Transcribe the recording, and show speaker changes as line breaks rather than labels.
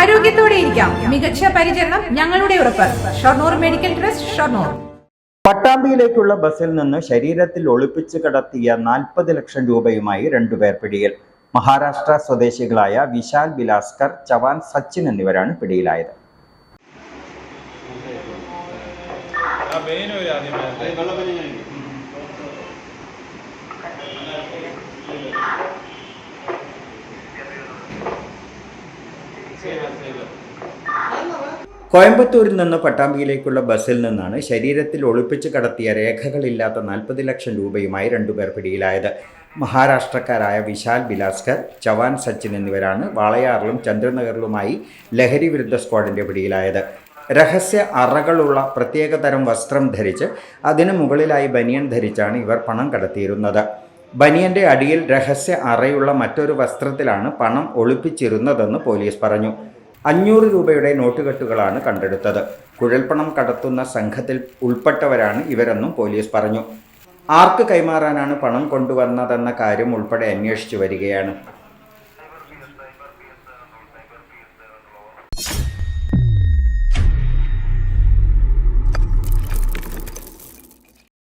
ആരോഗ്യത്തോടെ ഇരിക്കാം. മികച്ച പരിചരണം ഞങ്ങളുടെ ഉറപ്പ്. Shoranur medical trust Shoranur.
പട്ടാമ്പിയിലേക്കുള്ള ബസ്സിൽ നിന്ന് ശരീരത്തിൽ ഒളിപ്പിച്ചു കടത്തിയ നാൽപ്പത് ലക്ഷം രൂപയുമായി രണ്ടുപേർ പിടിയിൽ. മഹാരാഷ്ട്ര സ്വദേശികളായ വിശാൽ ബിലാസ്കർ ചവാൻ സച്ചിൻ എന്നിവരാണ് പിടിയിലായത്.
ആ
കോയമ്പത്തൂരിൽ നിന്ന് പട്ടാമ്പിയിലേക്കുള്ള ബസ്സിൽ നിന്നാണ് ശരീരത്തിൽ ഒളിപ്പിച്ച് കടത്തിയ രേഖകളില്ലാത്ത നാൽപ്പത് ലക്ഷം രൂപയുമായി രണ്ടുപേർ പിടിയിലായത്. മഹാരാഷ്ട്രക്കാരായ വിശാൽ ബിലാസ്കർ ചവാൻ സച്ചിൻ എന്നിവരാണ് വാളയാറിലും ചന്ദ്രനഗറിലുമായി ലഹരി വിരുദ്ധ സ്ക്വാഡിന്റെ പിടിയിലായത്. രഹസ്യ അറകളുള്ള പ്രത്യേകതരം വസ്ത്രം ധരിച്ച് അതിനു മുകളിലായി ബനിയൻ ധരിച്ചാണ് ഇവർ പണം കടത്തിയിരുന്നത്. ബനിയന്റെ അടിയിൽ രഹസ്യ അറയുള്ള മറ്റൊരു വസ്ത്രത്തിലാണ് പണം ഒളിപ്പിച്ചിരുന്നതെന്ന് പോലീസ് പറഞ്ഞു. അഞ്ഞൂറ് രൂപയുടെ നോട്ടുകെട്ടുകളാണ് കണ്ടെടുത്തത്. കുഴൽപ്പണം കടത്തുന്ന സംഘത്തിൽ ഉൾപ്പെട്ടവരാണ് ഇവരെന്നും പോലീസ് പറഞ്ഞു. ആർക്ക് കൈമാറാനാണ് പണം കൊണ്ടുവന്നതെന്ന കാര്യം ഉൾപ്പെടെ അന്വേഷിച്ചു വരികയാണ്.